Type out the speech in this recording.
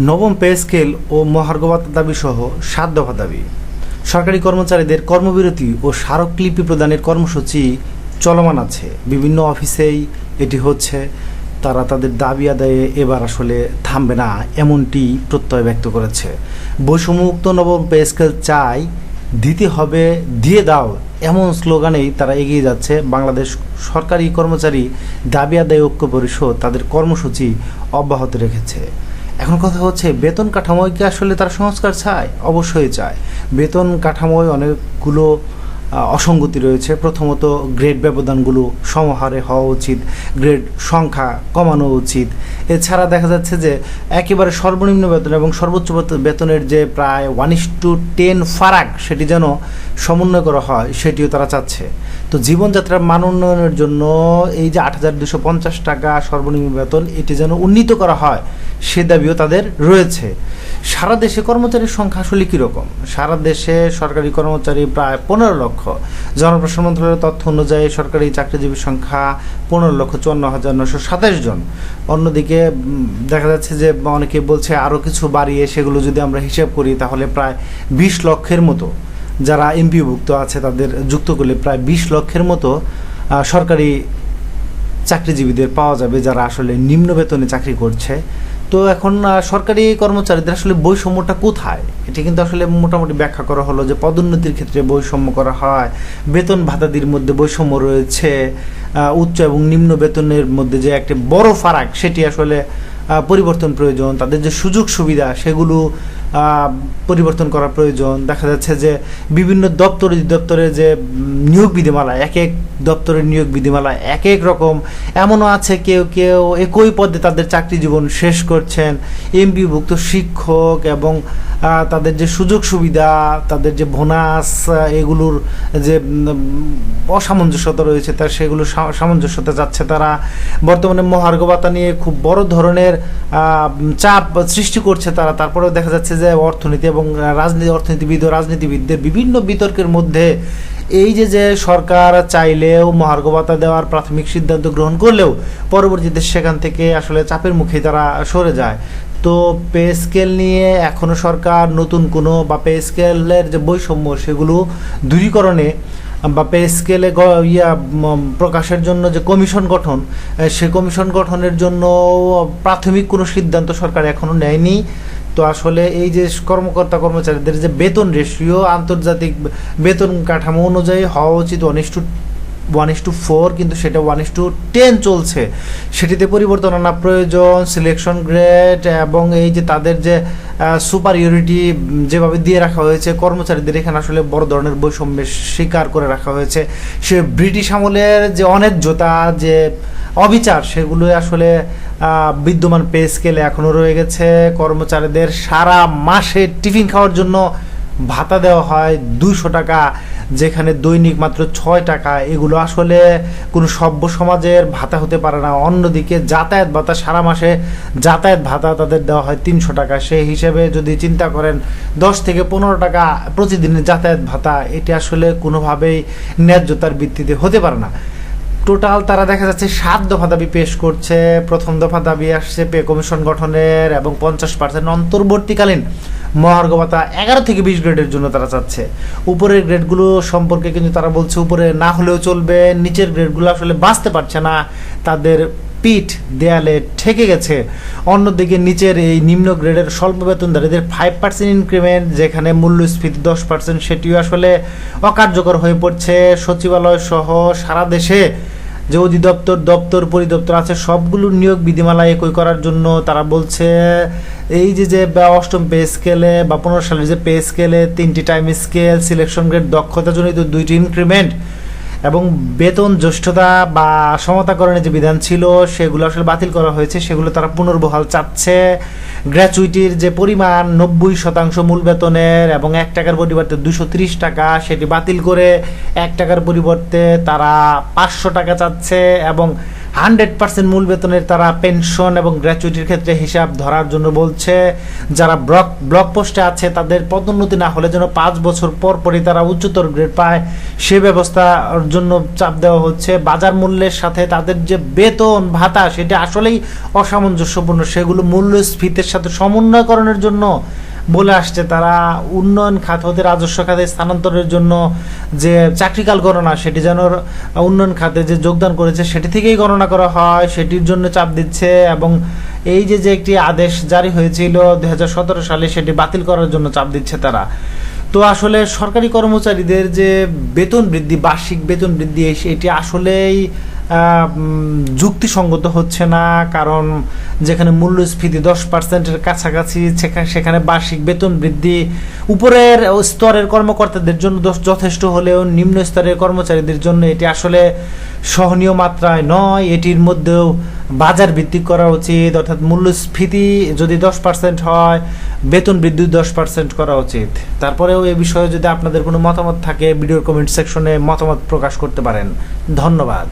নবম pay scale ও মহার্ঘভাতা দাবি সহ সাত দফা দাবি। সরকারি কর্মচারীদের কর্মবিরতি ও স্মারকলিপি প্রদানের কর্মসূচি চলমান আছে। বিভিন্ন অফিসেই এটি হচ্ছে। তারা তাদের দাবি আদায়ে এবার আসলে থামবে না, এমনটি প্রত্যয় ব্যক্ত করেছে। বৈষম্যমুক্ত নবম পে স্কেল চাই, দিতে হবে, দিয়ে দাও, এমন স্লোগানেই তারা এগিয়ে যাচ্ছে। বাংলাদেশ সরকারি কর্মচারী দাবি আদায় ঐক্য পরিষদ তাদের কর্মসূচি অব্যাহত রেখেছে। এখন কথা হচ্ছে, বেতন কাঠামোয় কি আসলে তারা সংস্কার চায়? অবশ্যই চায়। বেতন কাঠামোয় অনেকগুলো অসঙ্গতি রয়েছে। প্রথমত, গ্রেড ব্যবধানগুলো সমহারে হওয়া উচিত, গ্রেড সংখ্যা কমানো উচিত। এছাড়া দেখা যাচ্ছে যে, একেবারে সর্বনিম্ন বেতন এবং সর্বোচ্চ বেতনের যে প্রায় ওয়ান ইস টু টেন ফারাক, সেটি যেন সমন্বয় করা হয়, সেটিও তারা চাচ্ছে। তো জীবনযাত্রার মান উন্নয়নের জন্য এই যে আট হাজার দুশো পঞ্চাশ টাকা সর্বনিম্ন বেতন, এটি যেন উন্নীত করা হয়, সে দাবিও তাদের রয়েছে। সারা দেশে কর্মচারীর সংখ্যা আসলে কীরকম? সারা দেশে সরকারি কর্মচারী প্রায় পনেরো লক্ষ। জনপ্রশাসন মন্ত্রণালয়ের তথ্য অনুযায়ী সরকারি চাকরিজীবীর সংখ্যা পনেরো লক্ষ চুয়ান্ন হাজার নশো সাতাশ জন। অন্যদিকে দেখা যাচ্ছে যে অনেকে বলছে আরও কিছু বাড়িয়ে সেগুলো যদি আমরা হিসাব করি তাহলে প্রায় বিশ লক্ষের মতো। যারা এমপিভুক্ত আছে, তাদের যুক্ত করলে প্রায় বিশ লক্ষের মতো সরকারি চাকরিজীবীদের পাওয়া যাবে যারা আসলে নিম্ন বেতনে চাকরি করছে। তো এখন সরকারি কর্মচারীদের আসলে বৈষম্যটা কোথায়? এটি কিন্তু আসলে মোটামুটি ব্যাখ্যা করা হলো যে পদোন্নতির ক্ষেত্রে বৈষম্য করা হয়, বেতন ভাতাদির মধ্যে বৈষম্য রয়েছে উচ্চ এবং নিম্ন বেতনের মধ্যে যে একটি বড় ফারাক, সেটি আসলে পরিবর্তন প্রয়োজন, তাদের যে সুযোগ সুবিধা, সেগুলো পরিবর্তন করা প্রয়োজন। দেখা যাচ্ছে যে বিভিন্ন দপ্তর দপ্তরে যে নিয়োগ বিধিমালা, এক এক দপ্তরের নিয়োগ বিধিমালা এক এক রকম। এমনও আছে কেউ কেউ একই পদে তাদের চাকরি জীবন শেষ করছেন। এমপিভুক্ত শিক্ষক এবং তাদের যে সুযোগ সুবিধা, তাদের যে বোনাস এগুলোর যে অসামঞ্জস্যতা রয়েছে তার সেগুলো সামঞ্জস্যতা যাচ্ছে তারা। বর্তমানে মহার্ঘ ভাতা নিয়ে খুব বড় ধরনের চাপ সৃষ্টি করছে তারা। তারপরেও দেখা যাচ্ছে যে অর্থনীতি এবং রাজনীতি, অর্থনীতিবিদ ও রাজনীতিবিদদের বিভিন্ন বিতর্কের মধ্যে এই যে যে সরকার চাইলেও মহার্ঘ ভাতা দেওয়ার প্রাথমিক সিদ্ধান্ত গ্রহণ করলেও পরবর্তীতে সেখান থেকে আসলে চাপের মুখে তারা সরে যায়। তো পে স্কেল নিয়ে এখনও সরকার নতুন কোনো বা পে স্কেলের যে বৈষম্য সেগুলো দূরীকরণে বা পে স্কেলে ইয়া প্রকাশের জন্য যে কমিশন গঠন সে কমিশন গঠনের জন্য প্রাথমিক কোনো সিদ্ধান্ত সরকার এখনও নেয়নি। তো আসলে এই যে কর্মকর্তা কর্মচারীদের যে বেতন রেশিও, আন্তর্জাতিক বেতন কাঠামো অনুযায়ী হওয়া উচিত one is two one is two four কিন্তু সেটা ওয়ান ইস টু টেন চলছে। সেটিতে পরিবর্তন আনা প্রয়োজন সিলেকশন গ্রেড এবং এই যে তাদের যে সুপারিয়রিটি যেভাবে দিয়ে রাখা হয়েছে, কর্মচারীদের এখানে আসলে বড় ধরনের বৈষম্যের শিকার করে রাখা হয়েছে। সে ব্রিটিশ আমলের যে অন্যায্যতা, যে অবিচার সেগুলো আসলে বিদ্যমান পে স্কেলে এখনও রয়ে গেছে। কর্মচারীদের সারা মাসে টিফিন খাওয়ার জন্য ভাতা দেওয়া হয় দুইশো টাকা, যেখানে দৈনিক মাত্র ছয় টাকা। এগুলো আসলে কোনো সভ্য সমাজের ভাতা হতে পারে না। অন্যদিকে যাতায়াত ভাতা সারা মাসে যাতায়াত ভাতা তাদের দেওয়া হয় তিনশো টাকা। সেই হিসেবে যদি চিন্তা করেন, দশ থেকে পনেরো টাকা প্রতিদিনের যাতায়াত ভাতা, এটি আসলে কোনোভাবেই ন্যায্যতার ভিত্তিতে হতে পারে না। টোটাল তারা দেখা যাচ্ছে সাত দফা দাবি পেশ করছে। প্রথম দফা দাবি আসছে পে কমিশন গঠনের এবং পঞ্চাশ পার্সেন্ট অন্তর্বর্তীকালীন মহার্ঘ ভাতা এগারো থেকে বিশ গ্রেডের জন্য তারা চাচ্ছে। উপরের গ্রেডগুলো সম্পর্কে কিন্তু তারা বলছে উপরে না হলেও চলবে। নিচের গ্রেডগুলো আসলে বাঁচতে পারছে না। তাদের পিঠ দেয়ালে ঠেকে গেছে। অন্যদিকে নিচের এই নিম্ন গ্রেডের স্বল্প বেতনধারীদের ফাইভ পার্সেন্ট ইনক্রিমেন্ট যেখানে মূল্যস্ফীতি দশ পার্সেন্ট সেটিও আসলে অকার্যকর হয়ে পড়ছে। সচিবালয় সহ সারা দেশে যে অধিদপ্তর, দপ্তর, পরিদপ্তর আছে, সবগুলো নিয়োগ বিধিমালা একই করার জন্য তারা বলছে, এই যে যে অষ্টম পে স্কেলে বা পনেরো সালের যে পে স্কেলে তিনটি টাইম স্কেল সিলেকশন গ্রেড দক্ষতাজনিত দুইটি ইনক্রিমেন্ট এবং বেতন, জ্যেষ্ঠতা বা সমতাকরণের যে বিধান ছিল, সেগুলো আসলে বাতিল করা হয়েছে, সেগুলো তারা পুনর্বহাল চাচ্ছে। গ্র্যাচুইটির যে পরিমাণ, নব্বই শতাংশ মূল বেতনের এবং এক টাকার পরিবর্তে দুশো ত্রিশ টাকা, সেটি বাতিল করে এক টাকার পরিবর্তে তারা পাঁচশো টাকা চাচ্ছে এবং হান্ড্রেড পার্সেন্ট মূল বেতনের তারা পেনশন এবং গ্র্যাচুইটির ক্ষেত্রে হিসাব ধরার জন্য বলছে, যারা ব্লক ব্লক পোস্টে আছে তাদের পদোন্নতি না হলে যেন পাঁচ বছর পর পরই তারা উচ্চতর গ্রেড পায়। সে ব্যবস্থার জন্য চাপ দেওয়া হচ্ছে। বাজার মূল্যের সাথে তাদের যে বেতন ভাতা, সেটা আসলেই অসামঞ্জস্যপূর্ণ। সেগুলো মূল্যস্ফীতির সাথে সমন্বয়করণের জন্য বলে আসছে, তারা উন্নয়ন খাত হতে রাজস্ব খাতে স্থানান্তরের জন্য যে চাকরিকাল গণনা, সেটি যেন উন্নয়ন খাতে যে যোগদান করেছে, সেটি থেকেই গণনা করা হয়, সেটির জন্য চাপ দিচ্ছে এবং এই যে যে একটি আদেশ জারি হয়েছিল দুই হাজার সতেরো সালে, সেটি বাতিল করার জন্য চাপ দিচ্ছে তারা। তো আসলে সরকারি কর্মচারীদের যে বেতন বৃদ্ধি, বার্ষিক বেতন বৃদ্ধি এটি আসলেই যুক্তিসঙ্গত হচ্ছে না, কারণ যেখানে মূল্যস্ফীতি দশ পার্সেন্টের কাছাকাছি সেখানে বার্ষিক বেতন বৃদ্ধি, উপরের স্তরের কর্মকর্তাদের জন্য যথেষ্ট হলেও নিম্ন স্তরের কর্মচারীদের জন্য এটি আসলে সহনীয় মাত্রায় নয়, এটির মধ্যেও বাজার ভিত্তিক করা উচিত, অর্থাৎ মূল্যস্ফীতি যদি দশ পার্সেন্ট হয়, বেতন বৃদ্ধি দশ পার্সেন্ট করা উচিত। তারপরেও এ বিষয়ে যদি আপনাদের কোনো মতামত থাকে, ভিডিওর কমেন্ট সেকশনে মতামত প্রকাশ করতে পারেন। ধন্যবাদ।